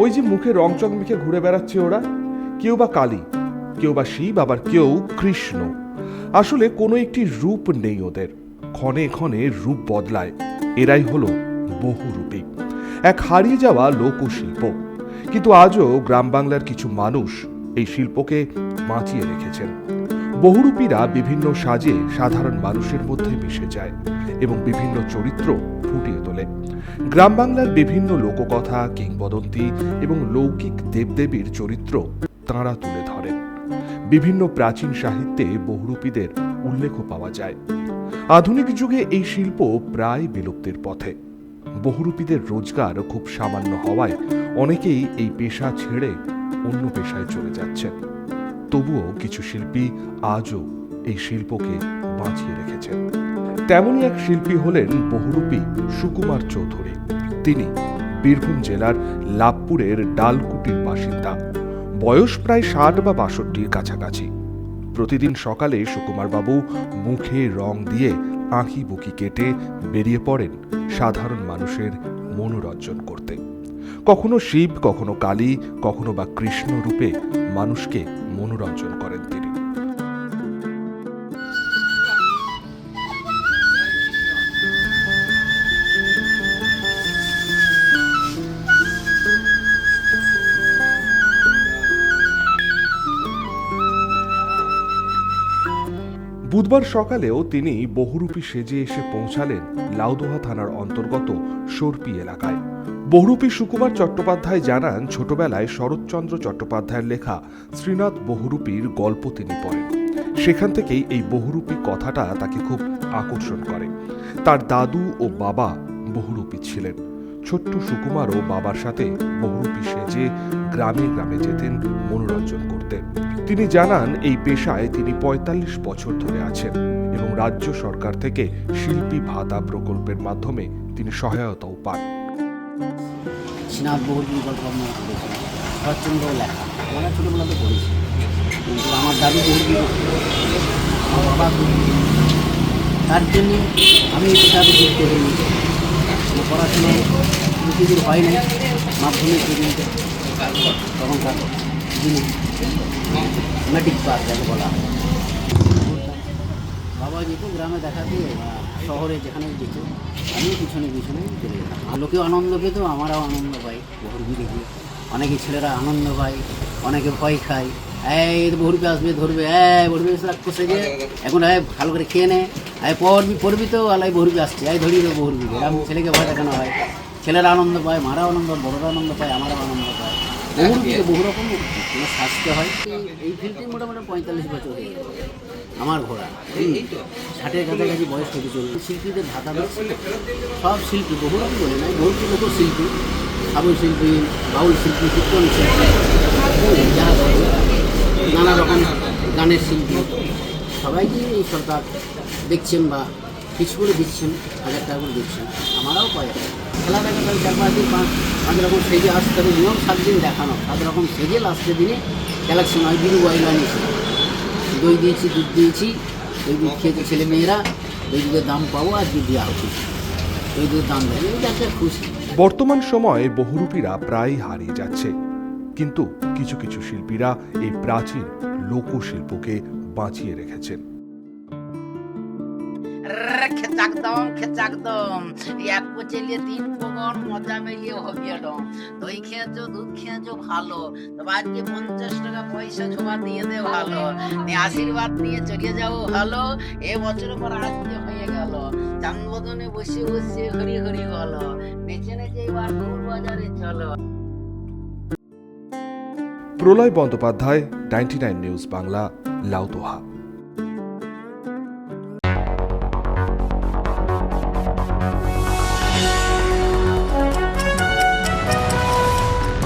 ওই যে মুখে রংচং মেখে ঘুরে বেড়াচ্ছে ওরা। কেউ বা কালী, কেউ বা শিব, আবার কেউ কৃষ্ণ। আসলে কোনো একটি রূপ নেই ওদের। ক্ষণে ক্ষণে রূপ বদলায়। এরাই হলো বহুরূপী। এক হারিয়ে যাওয়া লোকশিল্প। কিন্তু আজও গ্রাম বাংলার কিছু মানুষ এই শিল্পকে বাঁচিয়ে রেখেছেন। বহুরূপীরা বিভিন্ন সাজে সাধারণ মানুষের মধ্যে মিশে যায় এবং বিভিন্ন চরিত্র ফুটিয়ে তোলে। গ্রাম বাংলার বিভিন্ন লোককথা, কিংবদন্তি এবং লৌকিক দেবদেবীর চরিত্র তাঁরা তুলে ধরেন। বিভিন্ন প্রাচীন সাহিত্যে বহুরূপীদের উল্লেখও পাওয়া যায়। আধুনিক যুগে এই শিল্প প্রায় বিলুপ্তির পথে। বহুরূপীদের রোজগার খুব সামান্য হওয়ায় অনেকেই এই পেশা ছেড়ে অন্য পেশায় চলে যাচ্ছেন। তবুও কিছু শিল্পী আজও এই শিল্পকে বাঁচিয়ে রেখেছেন। তেমনই এক শিল্পী হলেন বহুরূপী সুকুমার চৌধুরী। তিনি বীরভূম জেলার লাভপুরের ডালকুটির বাসিন্দা। বয়স প্রায় ষাট বা বাষট্টির কাছাকাছি। প্রতিদিন সকালে সুকুমার বাবু মুখে রং দিয়ে আঁকি বুকি কেটে বেরিয়ে পড়েন সাধারণ মানুষের মনোরঞ্জন করতে। কখনো শিব, কখনো কালী, কখনো বা কৃষ্ণ রূপে মানুষকে মনোরঞ্জন করেন তিনি। বুধবার সকালেও তিনি বহুরূপী সেজে এসে পৌঁছালেন লাউদোহা থানার অন্তর্গত সর্পি এলাকায়। বহুরূপী সুকুমার চট্টোপাধ্যায় জানান, ছোটবেলায় শরৎচন্দ্র চট্টোপাধ্যায়ের লেখা শ্রীনাথ বহুরূপীর গল্প তিনি পড়েন। সেখান থেকেই এই বহুরূপী কথাটা তাকে খুব আকর্ষণ করে। তার দাদু ও বাবা বহুরূপী ছিলেন। ছোট্ট সুকুমারও বাবার সাথে বহুরূপী সেজে গ্রামে গ্রামে যেতেন, মনোরঞ্জন করতে তিনি জানান, এই পেশায় তিনি ৪৫ বছর ধরে আছেন এবং রাজ্য সরকার থেকে শিল্পী ভাতা প্রকল্পের মাধ্যমে তিনি সহায়তাও পান। বহুদিন গল্প আমরা পড়েছি শরৎচন্দ্র লেখা আমরা ছোটোবেলাতে পড়েছি কিন্তু আমার দাদু বহুদিন আমার বাবা তার জন্য আমি পেশাতে যুক্ত হইনি পড়াশোনায় বেশি হয় নাই মাধ্যমিক পর্যন্ত তখনকার দিনে মেট্রিক পাস যাকে বলা বাবা যেত গ্রামে দেখাতে বা শহরে যেখানে যেত, আমিও পিছনে পিছনে চলে যেতাম লোকেও আনন্দ পেত, আমরাও আনন্দ পাই। ভর্বি দেখি অনেকে ছেলেরা আনন্দ পায়, অনেকে ভয় খায়। এই ভরবি আসবে, ধরবে, এই ভরবি কষে যে, এখন এই ভালো করে খেয়ে নে, এই পড়বি পড়বি তো আলাই ভরবি আসছে, এই ধরিয়ে দেবো ভরবি এরকম ছেলেকে ভয় দেখানো হয়। ছেলেরা আনন্দ পায়, মারাও আনন্দ বড়রা আনন্দ পায়, আমারও আনন্দ পায়। বহু বহু রকম শাস্তি হয়। এই- এই ফিল্ডটি মোটামুটি পঁয়তাল্লিশ বছর হয়ে গেছে। আমার ঘোড়া। ষাটের কাছাকাছি বয়স হতে চলবে শিল্পীদের দিচ্ছে সব শিল্পী বহু রকম বলে নাই বহু লোক শিল্পী, সাবল শিল্পী, বাউল শিল্পী কীর্তন শিল্পী যারা নানা রকম গানের শিল্পী। সবাইকে এই সরকার দেখছেন বা কিছু করে দিচ্ছেন? হাজার টাকা করে দিচ্ছেন। আমারাও পাই খেলা দেখা যায় চার পাঁচ দিন, পাঁচ পাঁচ রকম সেজে আসতে হবে। নিয়ম সাত দিন দেখানো। সাত রকম সেজে লাস্টের দিনে কালেকশন হয় বিরু ওয়াইলা নিয়েছে দই দিয়েছি, দুধ দিয়েছি। দই দুধ খেয়েছে ছেলে মেয়েরা। দই দুধের দাম পাবো আর দুধ দেওয়া উচিত। দই দুধের দাম দেয়। একটা খুশি। বর্তমান সময়ে বহুরূপীরা প্রায় হারিয়ে যাচ্ছে। কিন্তু কিছু কিছু শিল্পীরা এই প্রাচীন লোকশিল্পকে বাঁচিয়ে রেখেছেন। খেচাক দম খেচাক দম। এক তিন পগন মজা মেলিয়ে দই দুধ ভালো। পঞ্চাশ টাকা পয়সা জমা দিয়ে দে ভালো। আশীর্বাদ নিয়ে চলে যাও ভালো। এ বছর পর আজকে হয়ে গেল। চান্দবদনে বসে বসে হরি হরি বলো নেচে নেচে এবার বাজারে চলো। Pralay Bandyopadhyay ninety news Bangla, Laudoha.